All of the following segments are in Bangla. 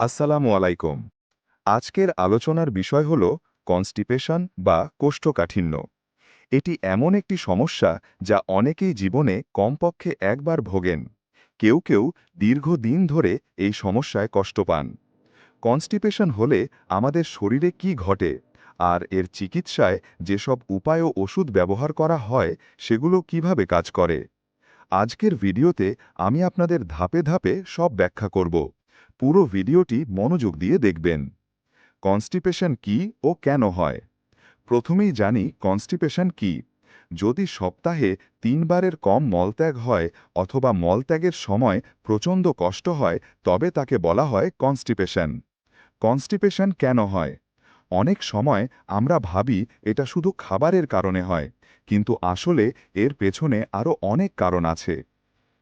আসসালামু আলাইকুম। আজকের আলোচনার বিষয় হল কনস্টিপেশন বা কোষ্ঠকাঠিন্য। এটি এমন একটি সমস্যা যা অনেকেই জীবনে কমপক্ষে একবার ভোগেন। কেউ কেউ দীর্ঘদিন ধরে এই সমস্যায় কষ্ট পান। কনস্টিপেশন হলে আমাদের শরীরে কি ঘটে আর এর চিকিৎসায় যেসব উপায় ও ওষুধ ব্যবহার করা হয় সেগুলো কীভাবে কাজ করে? আজকের ভিডিওতে আমি আপনাদের ধাপে ধাপে সব ব্যাখ্যা করব। পুরো ভিডিওটি মনোযোগ দিয়ে দেখবেন। কনস্টিপেশন কি ও কেন হয়? প্রথমেই জানি কনস্টিপেশন কি। যদি সপ্তাহে তিনবারের কম মলত্যাগ হয় অথবা মলত্যাগের সময় প্রচণ্ড কষ্ট হয়, তবে তাকে বলা হয় কনস্টিপেশন। কনস্টিপেশন কেন হয়? অনেক সময় আমরা ভাবি এটা শুধু খাবারের কারণে হয়, কিন্তু আসলে এর পেছনে আরও অনেক কারণ আছে।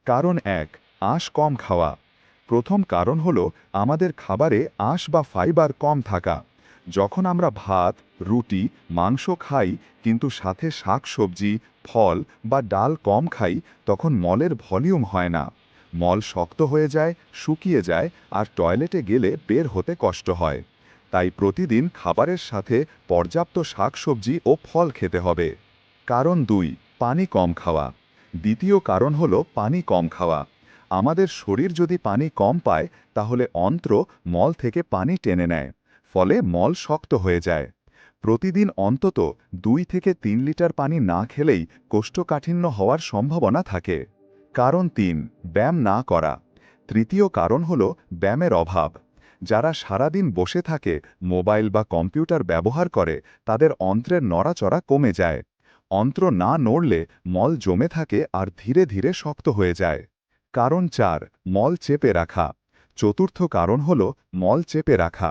কারণ এক, আঁশ কম খাওয়া। প্রথম কারণ হল আমাদের খাবারে আঁশ বা ফাইবার কম থাকা। যখন আমরা ভাত, রুটি, মাংস খাই, কিন্তু সাথে শাকসবজি ফল বা ডাল কম খাই, তখন মলের ভলিউম হয় না। মল শক্ত হয়ে যায়, শুকিয়ে যায় আর টয়লেটে গেলে বের হতে কষ্ট হয়। তাই প্রতিদিন খাবারের সাথে পর্যাপ্ত শাকসবজি ও ফল খেতে হবে। কারণ দুই, পানি কম খাওয়া। দ্বিতীয় কারণ হল পানি কম খাওয়া। আমাদের শরীর যদি পানি কম পায়, তাহলে অন্ত্র মল থেকে পানি টেনে নেয়, ফলে মল শক্ত হয়ে যায়। প্রতিদিন অন্তত দুই থেকে তিন লিটার পানি না খেলেই কোষ্ঠকাঠিন্য হওয়ার সম্ভাবনা থাকে। কারণ তিন, ব্যায়াম না করা। তৃতীয় কারণ হল ব্যায়ামের অভাব। যারা সারাদিন বসে থাকে, মোবাইল বা কম্পিউটার ব্যবহার করে, তাদের অন্ত্রের নড়াচড়া কমে যায়। অন্ত্র না নড়লে মল জমে থাকে আর ধীরে ধীরে শক্ত হয়ে যায়। কারণ চার, মল চেপে রাখা। চতুর্থ কারণ হল, মল চেপে রাখা।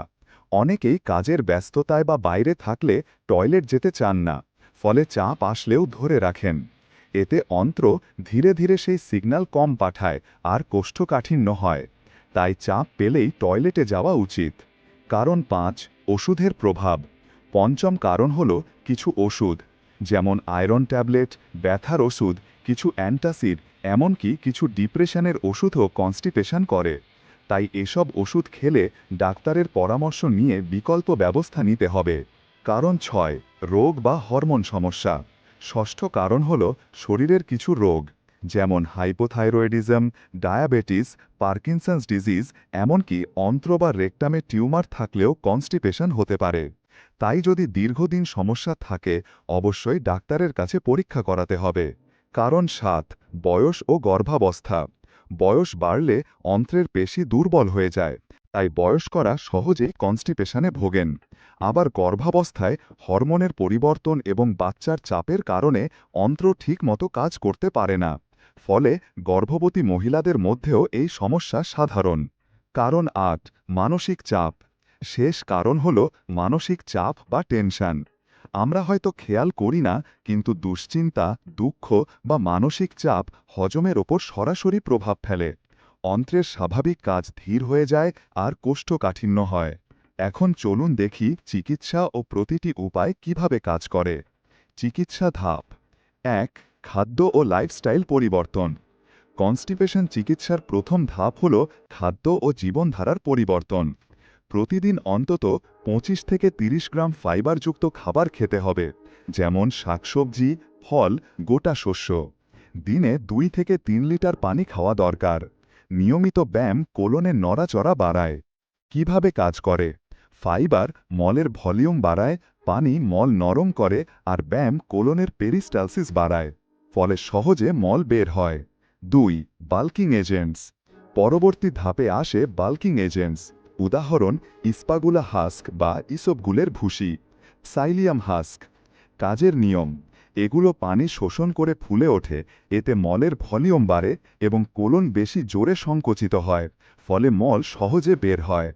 অনেকেই কাজের ব্যস্ততায় বা বাইরে থাকলে টয়লেট যেতে চান না, ফলে চাপ আসলেও ধরে রাখেন। এতে অন্ত্র ধীরে ধীরে সেই সিগন্যাল কম পাঠায় আর কোষ্ঠকাঠিন্য হয়। তাই চাপ পেলেই টয়লেটে যাওয়া উচিত। কারণ পাঁচ, ওষুধের প্রভাব। পঞ্চম কারণ হল, কিছু ওষুধ, যেমন আয়রন ট্যাবলেট, ব্যথার ওষুধ, কিছু অ্যান্টাসিড এমনকি কিছু ডিপ্রেশনের ওষুধও কনস্টিপেশন করে। তাই এসব ওষুধ খেলে ডাক্তারের পরামর্শ নিয়ে বিকল্প ব্যবস্থা নিতে হবে। কারণ ছয়, রোগ বা হরমোন সমস্যা। ষষ্ঠ কারণ হল শরীরের কিছু রোগ, যেমন হাইপোথাইরয়েডিজম, ডায়াবেটিস, পার্কিনসন্স ডিজিজ, এমনকি অন্ত্র বা রেকটামে টিউমার থাকলেও কনস্টিপেশন হতে পারে। তাই যদি দীর্ঘদিন সমস্যা থাকে, অবশ্যই ডাক্তারের কাছে পরীক্ষা করাতে হবে। কারণ সাত, বয়স ও গর্ভাবস্থা। বয়স বাড়লে অন্ত্রের পেশি দুর্বল হয়ে যায়, তাই বয়স্করা সহজেই কনস্টিপেশনে ভোগেন। আবার গর্ভাবস্থায় হরমোনের পরিবর্তন এবং বাচ্চার চাপের কারণে অন্ত্র ঠিকমতো কাজ করতে পারে না। ফলে গর্ভবতী মহিলাদের মধ্যেও এই সমস্যা সাধারণ। কারণ আট, মানসিক চাপ। শেষ কারণ হল মানসিক চাপ বা টেনশন। আমরা হয়তো খেয়াল করি না, কিন্তু দুশ্চিন্তা, দুঃখ বা মানসিক চাপ হজমের ওপর সরাসরি প্রভাব ফেলে। অন্ত্রের স্বাভাবিক কাজ ধীর হয়ে যায় আর কোষ্ঠকাঠিন্য হয়। এখন চলুন দেখি চিকিৎসা ও প্রতিটি উপায় কীভাবে কাজ করে। চিকিৎসা ধাপ। এক, খাদ্য ও লাইফস্টাইল পরিবর্তন। কনস্টিপেশন চিকিৎসার প্রথম ধাপ হল খাদ্য ও জীবনধারার পরিবর্তন। প্রতিদিন অন্তত ২৫ থেকে ৩০ গ্রাম ফাইবারযুক্ত খাবার খেতে হবে, যেমন শাকসবজি, ফল, গোটা শস্য। দিনে দুই থেকে তিন লিটার পানি খাওয়া দরকার। নিয়মিত ব্যায়াম কোলনের নড়াচড়া বাড়ায়। কীভাবে কাজ করে? ফাইবার মলের ভলিউম বাড়ায়, পানি মল নরম করে আর ব্যায়াম কোলনের পেরিস্টালসিস বাড়ায়, ফলে সহজে মল বের হয়। দুই, বাল্কিং এজেন্টস। পরবর্তী ধাপে আসে বাল্কিং এজেন্টস। উদাহরণ, ইস্পাগুলা হাস্ক বা ইসবগুলের ভুসি, সাইলিয়াম হাস্ক। কাজের নিয়ম, এগুলো পানি শোষণ করে ফুলে ওঠে, এতে মলের ভলিউম বাড়ে এবং কোলন বেশি জোরে সংকুচিত হয়, ফলে মল সহজে বের হয়।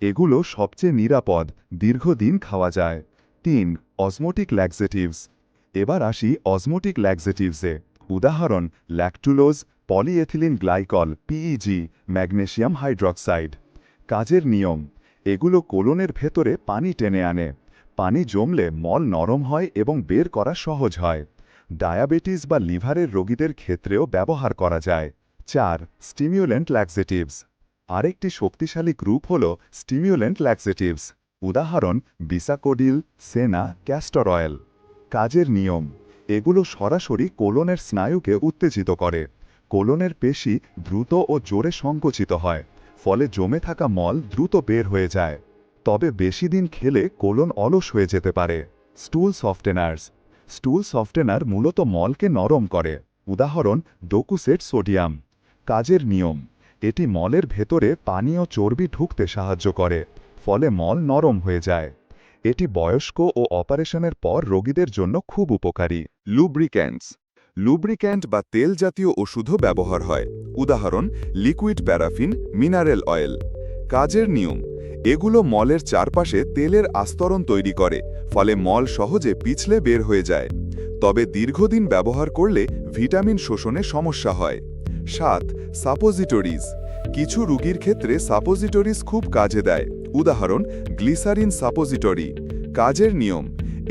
এগুলো সবচেয়ে নিরাপদ, দীর্ঘদিন খাওয়া যায়। তিন, অজমোটিক ল্যাক্সেটিভস। এবার আসি অজমোটিক ল্যাক্সেটিভসে। উদাহরণ, lactulose, polyethylene glycol PEG magnesium hydroxide. কাজের নিয়ম, এগুলো কোলনের ভেতরে পানি টেনে আনে। পানি জমলে মল নরম হয় এবং বের করা সহজ হয়। ডায়াবেটিস বা লিভারের রোগীদের ক্ষেত্রেও ব্যবহার করা যায়। চার, স্টিমিউলেন্ট ল্যাক্সেটিভস। আরেকটি শক্তিশালী গ্রুপ হল স্টিমিউলেন্ট ল্যাক্সেটিভস। উদাহরণ, বিসাকোডিল, সেনা ক্যাস্টর অয়েল কাজের নিয়ম, এগুলো সরাসরি কোলনের স্নায়ুকে উত্তেজিত করে। কোলনের পেশি দ্রুত ও জোরে সংকুচিত হয়। ফলে জমে থাকা মল দ্রুত বের হয়ে যায়। তবে বেশি দিন খেলে কোলন অলস হয়ে যেতে পারে। স্টুল সফটেনার্স। স্টুল সফটেনার মূলত মলকে নরম করে। উদাহরণ, ডোকুসেট সোডিয়াম। কাজের নিয়ম, এটি মলের ভেতরে পানি ও চর্বি ঢুকতে সাহায্য করে, ফলে মল নরম হয়ে যায়। এটি বয়স্ক ও অপারেশনের পর রোগীদের জন্য খুব উপকারী। লুব্রিক্যান্টস। লুব্রিক্যান্ট বা তেল জাতীয় ওষুধও ব্যবহার হয়। উদাহরণ লিকুইড প্যারাফিন মিনারেল অয়েল কাজের নিয়ম, এগুলো মলের চারপাশে তেলের আস্তরণ তৈরি করে, ফলে মল সহজে পিছলে বের হয়ে যায়। তবে দীর্ঘদিন ব্যবহার করলে ভিটামিন শোষণে সমস্যা হয়। সাত সাপোজিটরিজ কিছু রুগীর ক্ষেত্রে সাপোজিটরিজ খুব কাজে দেয়। উদাহরণ গ্লিসারিন সাপোজিটরি কাজের নিয়ম,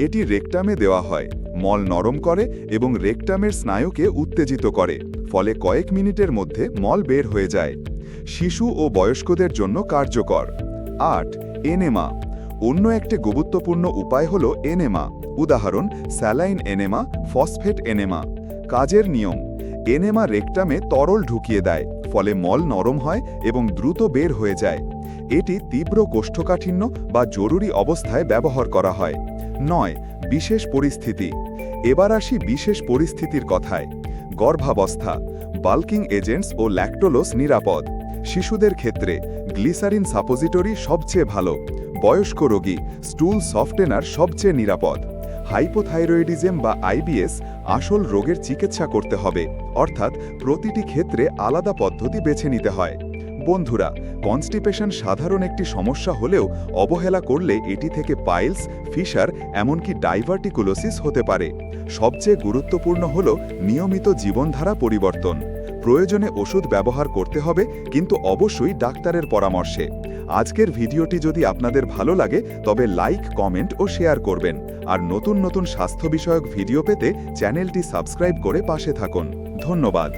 এটি রেকটামে দেওয়া হয়। মল নরম করে এবং রেকটামের স্নায়ুকে উত্তেজিত করে, ফলে কয়েক মিনিটের মধ্যে মল বের হয়ে যায়। শিশু ও বয়স্কদের জন্য কার্যকর। আট, এনেমা। অন্য একটি গুরুত্বপূর্ণ উপায় হল এনেমা। উদাহরণ, স্যালাইন এনেমা, ফসফেট এনেমা। কাজের নিয়ম, এনেমা রেকটামে তরল ঢুকিয়ে দেয়, ফলে মল নরম হয় এবং দ্রুত বের হয়ে যায়। এটি তীব্র কোষ্ঠকাঠিন্য বা জরুরি অবস্থায় ব্যবহার করা হয়। নয়, বিশেষ পরিস্থিতি। এবার আসি বিশেষ পরিস্থিতির কথায়। গর্ভাবস্থা, বাল্কিং এজেন্টস ও ল্যাকটোলোস নিরাপদ। শিশুদের ক্ষেত্রে গ্লিসারিন সাপোজিটরি সবচেয়ে ভালো। বয়স্ক রোগী, স্টুল সফটেনার সবচেয়ে নিরাপদ। হাইপোথাইরয়েডিজম বা আইবিএস আসল রোগের চিকিৎসা করতে হবে। অর্থাৎ প্রতিটি ক্ষেত্রে আলাদা পদ্ধতি বেছে নিতে হয়। বন্ধুরা, কনস্টিপেশন সাধারণ একটি সমস্যা হলেও অবহেলা করলে এটি থেকে পাইলস, ফিশার, এমনকি ডাইভার্টিকুলোসিস হতে পারে। সবচেয়ে গুরুত্বপূর্ণ হল নিয়মিত জীবনধারা পরিবর্তন। প্রয়োজনে ওষুধ ব্যবহার করতে হবে, কিন্তু অবশ্যই ডাক্তারের পরামর্শে। আজকের ভিডিওটি যদি আপনাদের ভালো লাগে, তবে লাইক, কমেন্ট ও শেয়ার করবেন। আর নতুন নতুন স্বাস্থ্য বিষয়ক ভিডিও পেতে চ্যানেলটি সাবস্ক্রাইব করে পাশে থাকুন। ধন্যবাদ।